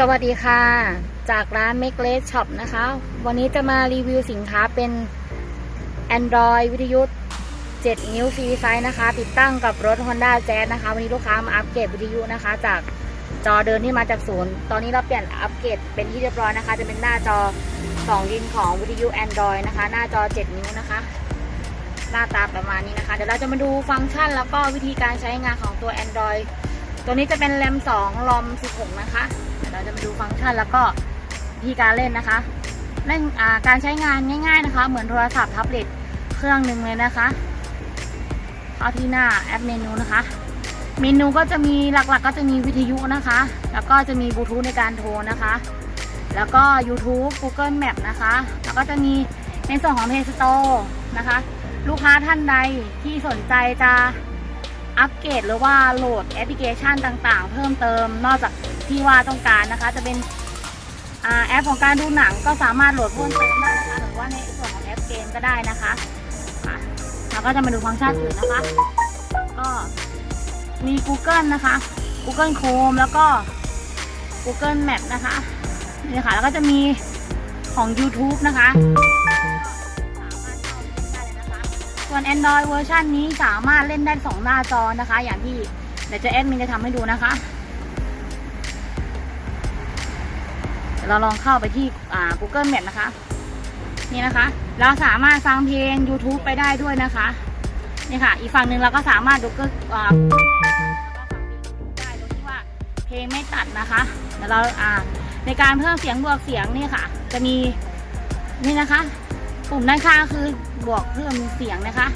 สวัสดีค่ะ จากร้าน Make l e s Shop นะคะ วันนี้จะมารีวิวสินค้าเป็น Android วิทยุ 7 นิ้วฟรีไซส์นะคะ ติดตั้งกับรถ Honda Jazz นะคะ วันนี้ลูกค้ามาอัปเกรดวิทยุนะคะ จากจอเดินที่มาจากศูนย์ ตอนนี้เราเปลี่ยนอัปเกรดเป็นที่เรียบร้อยนะคะ จะเป็นหน้าจอ2ยินของวิทยุ Android นะคะ หน้าจอ 7 นิ้วนะคะ หน้าตาประมาณนี้นะคะ เดี๋ยวเราจะมาดูฟังก์ชันแล้วก็วิธีการใช้งานของตัว Android ตัวนี้จะเป็นแรม 2 รอม 16 นะคะ เราจะมาดูฟังก์ชันแล้วก็วิธีการเล่นนะคะเล่นการใช้งานง่าย ๆนะคะ เหมือนโทรศัพท์แท็บเล็ตเครื่องหนึ่งเลยนะคะเข้าที่หน้าแอปเมนูนะคะ เมนูก็จะมีหลักๆก็จะมีวิทยุนะคะ แล้วก็จะมีบลูทูธในการโทรนะคะ แล้วก็ YouTube Google Map นะคะ แล้วก็จะมีในส่วนของ Play Store นะคะ ลูกค้าท่านใดที่สนใจจะ อัปเกรดหรือว่าโหลดแอปพลิเคชันต่างๆ เพิ่มเติมนอกจากที่ว่าต้องการนะคะ จะเป็นอแอปของการดูหนังก็สามารถโหลดเพิ่มเติมได้นะคะหรือว่าในส่วนของแอปเกมก็ได้นะคะอะเราก็จะมาดูฟังก์ชันอื่นนะคะ ก็มี Google นะคะ Google Chrome แล้วก็ Google Map นะคะนี่ค่ะแล้วก็จะมีของ YouTube นะคะ Android เวอร์ชันนี้สามารถเล่นได้ 2 หน้าจอนะคะ อย่างที่เดี๋ยวจะแอดมินจะทำให้ดูนะคะเดี๋ยวเราลองเข้าไปที่อ่า Google Map นะคะ นี่นะคะ เราสามารถฟังเพลง YouTube ไปได้ด้วยนะคะ นี่ค่ะ อีกฝั่งหนึ่งเราก็สามารถดูก็อ่า Google Map แล้วก็ฟังเพลงได้โดยที่ว่าเพลงไม่ตัดนะคะเดี๋ยวเราอ่าในการเพิ่มเสียงบวกเสียงนี่ค่ะ จะมีนี่นะคะ ปุ่มด้านข้างคือบวกเพิ่มเสียงนะคะ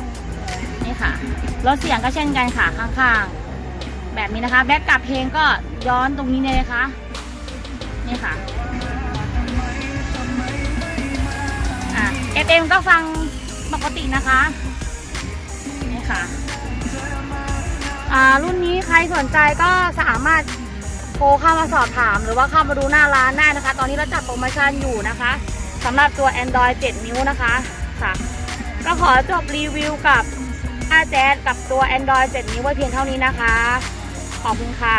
นี่ค่ะลดเสียงก็เช่นกันค่ะข้างๆ แบบนี้นะคะแบ็กกลับเพลงก็ย้อนตรงนี้เลยนะคะนี่ค่ะอะ FM ก็ฟังปกตินะคะนี่ค่ะอ่ารุ่นนี้ใครสนใจก็สามารถโทรเข้ามาสอบถาม หรือว่าเข้ามาดูหน้าร้านได้นะคะ ตอนนี้เราจัดโปรโมชั่นอยู่นะคะ สำหรับตัว Android 7 นิ้วนะคะค่ะ ก็ขอจบรีวิวกับหน้าแจ๊กับตัว Android 7 นิ้วไว้เพียงเท่านี้นะคะ ขอบคุณค่ะ